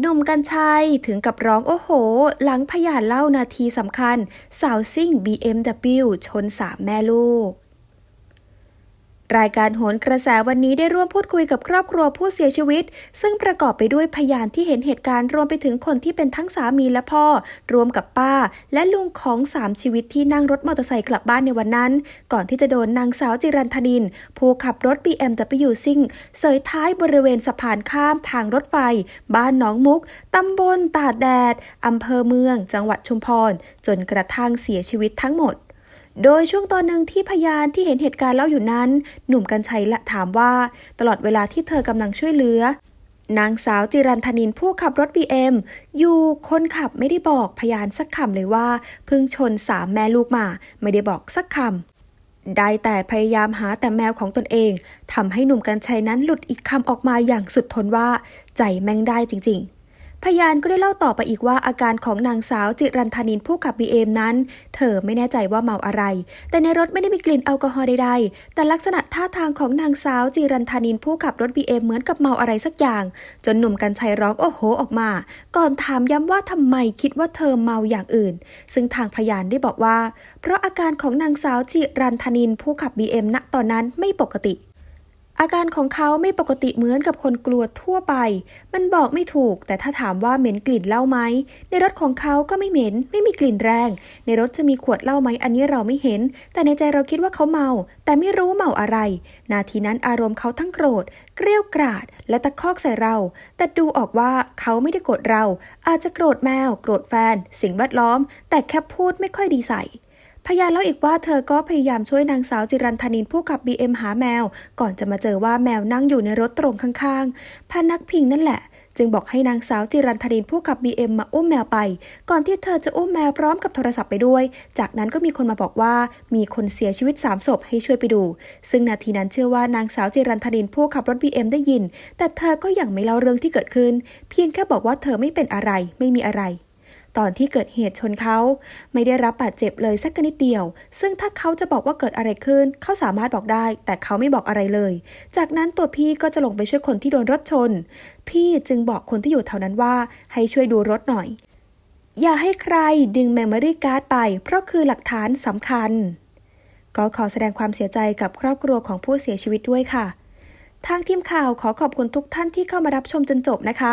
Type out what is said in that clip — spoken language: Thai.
หนุ่มกัญชัยถึงกับร้องโอ้โห หลังพยานเล่านาทีสำคัญ สาวซิ่ง BMW ชนสามแม่ลูก รายการโหนกระแสวันนี้ได้ร่วมพูดคุยกับครอบครัวผู้เสียชีวิต ซึ่งประกอบไปด้วยพยานที่เห็นเหตุการณ์รวมไปถึงคนที่เป็นทั้งสามีและพ่อ รวมกับป้า และลุงของสามชีวิตที่นั่งรถมอเตอร์ไซค์กลับบ้านในวันนั้น ก่อนที่จะโดนนางสาวจิรันธนิน ผู้ขับรถ BMW ซิ่งเสยท้ายบริเวณสะพานข้ามทางรถไฟ บ้านหนองมุกตำบลตาดแดดอำเภอเมือง จังหวัดชุมพร จนกระทั่งเสียชีวิตทั้งหมด โดยช่วงตอนหนึ่งที่พยานที่เห็นเหตุการณ์เล่าอยู่นั้น หนุ่มกัญชัยละถามว่า ตลอดเวลาที่เธอกำลังช่วยเหลือนางสาวจิรันธนินผู้ขับรถ BM อยู่คนขับไม่ได้บอกพยานสักคำเลยว่าเพิ่งชนสามแม่ลูกมา ไม่ได้บอกสักคำได้แต่พยายามหาแต่แมวของตนเองทำให้หนุ่มกัญชัยนั้นหลุดอีกคำออกมาอย่างสุดทนว่า ใจแม่งได้จริง ๆ พยานก็ได้เล่าต่อไปอีกว่าอาการของนางสาวจิรันธนินผู้ขับ BM นั้น เธอไม่แน่ใจว่าเมาอะไร แต่ในรถไม่ได้มีกลิ่นแอลกอฮอล์ใดๆ แต่ลักษณะท่าทางของนางสาวจิรันธนินผู้ขับรถ BM เอ็มเหมือนกับเมาอะไรสักอย่าง จนหนุ่มกัญชัยร้องโอ้โหออกมา ก่อนถามย้ำว่าทำไมคิดว่าเธอเมาอย่างอื่น ซึ่งทางพยานได้บอกว่า เพราะอาการของนางสาวจิรันธนินผู้ขับ BM ณตอนนั้นไม่ปกติ อาการของเขาไม่ปกติเหมือนกับคนกลัวทั่วไป มันบอกไม่ถูก แต่ถ้าถามว่าเหม็นกลิ่นเหล้าไหม ในรถของเขาก็ไม่เหม็น ไม่มีกลิ่นแรง ในรถจะมีขวดเหล้าไหม อันนี้เราไม่เห็น แต่ในใจเราคิดว่าเขาเมา แต่ไม่รู้เมาอะไร นาทีนั้นอารมณ์เขาทั้งโกรธ เกรี้ยวกราด และตะคอกใส่เรา แต่ดูออกว่าเขาไม่ได้โกรธเรา อาจจะโกรธแมว โกรธแฟน สิ่งแวดล้อม แต่แค่พูดไม่ค่อยดีใส่ พยานเล่าอีกว่าเธอก็พยายามช่วยนางสาวจิรันธนินผู้ขับ BM หาแมว ก่อนจะมาเจอว่าแมวนั่งอยู่ในรถตรงข้างๆพานักพิงนั่นแหละ จึงบอกให้นางสาวจิรันธนินผู้ขับ BM มาอุ้มแมวไป ก่อนที่เธอจะอุ้มแมวพร้อมกับโทรศัพท์ไปด้วย จากนั้นก็มีคนมาบอกว่ามีคนเสียชีวิต3ศพให้ช่วยไปดู ซึ่งนาทีนั้นเชื่อว่านางสาวจิรันธนินผู้ขับรถ BM ได้ยิน แต่เธอก็ยังไม่เล่าเรื่องที่เกิดขึ้น เพียงแค่บอกว่าเธอไม่เป็นอะไรไม่มีอะไร ตอนที่เกิดเหตุชนเขา ไม่ได้รับบาดเจ็บเลยสักนิดเดียว ซึ่งถ้าเขาจะบอกว่าเกิดอะไรขึ้น เขาสามารถบอกได้ แต่เขาไม่บอกอะไรเลย จากนั้นตัวพี่ก็จะลงไปช่วยคนที่โดนรถชน พี่จึงบอกคนที่อยู่แถวนั้นว่า ให้ช่วยดูรถหน่อย อย่าให้ใครดึงเมมโมรี่การ์ดไป เพราะคือหลักฐานสำคัญ ก็ขอแสดงความเสียใจกับครอบครัวของผู้เสียชีวิตด้วยค่ะทางทีมข่าวขอขอบคุณทุกท่านที่เข้ามารับชมจนจบนะคะ